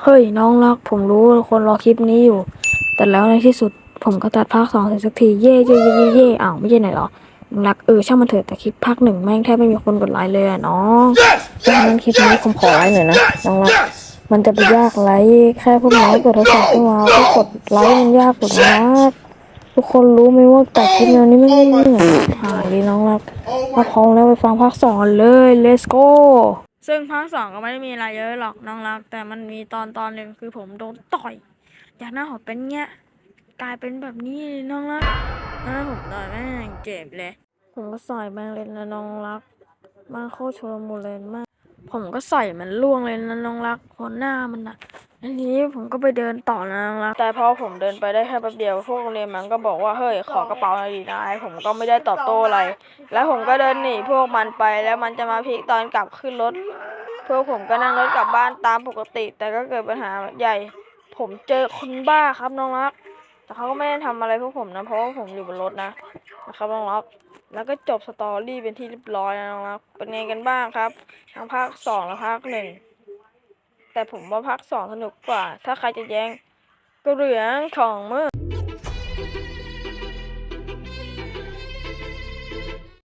เฮ้ยน้องรัก ผมรู้ว่าคนรอคลิปนี้อยู่ แต่แล้วในที่สุดผมก็ตัดภาคสองเสร็จสักทีเย่เย่เย่เย่เย่อ้าวไม่ใช่ไหนหรอน้องรักเออช่างมันเถอะแต่คลิปภาคหนึ่งแม่งแทบไม่มีคนกดไลค์เลยอะน้องเพราะฉะนั้นคลิปนี้ผมขอไลค์หน่อยนะน้องรักมันจะไปยากไรแค่พวกน้อยกดโทรศัพท์ขึ้นมาก็กดไลค์มันยากกว่านะทุกคนรู้ไหมว่าตัดคลิปแนวนี้ไม่เหนื่อยหายเลยน้องรักถ้าพร้อมแล้วไปฟังภาคสองกันเลย let's go ซึ่งภาคสองก็ไม่ได้มีอะไรเยอะหรอกน้องรัก แต่มันมีตอนตอนหนึ่งคือผมโดนต่อยจากหน้าหอเป็นเงี้ยกลายเป็นแบบนี้น้องรักหน้าผมต่อยแม่งเจ็บเลย ผมก็ใส่แมงเลยนะน้องรักมันโคตรชุลมุนเลยมาก ผมก็ใส่มันล่วงเลยนะน้องรักคนหน้ามันอะ อันนี้ผมก็ไปเดินต่อนะน้องรักแต่พอผมเดินไปได้แค่แป๊บเดียวพวกโรงเรียนมันก็บอกว่าเฮ้ยขอกระเป๋าหน่อยดีนายผมก็ไม่ได้ตอบโต้อะไร แล้วผมก็เดินหนีพวกมันไปแล้วมันจะมาพลิกตอนกลับขึ้นรถพวกผมก็นั่งรถกลับบ้านตามปกติ แต่ก็เกิดปัญหาใหญ่ ผมเจอคนบ้าครับน้องรัก แต่เขาก็ไม่ได้ทำอะไรพวกผมนะเพราะว่าผมอยู่บนรถนะนะครับน้องรักแล้วก็จบสตอรี่เป็นที่เรียบร้อยนะน้องรักเป็นไงกันบ้างครับทั้งภาคสองและภาคหนึ่ง แต่ผมว่าภาคสองสนุกกว่า ถ้าใครจะแย้งก็เรื่องของมือ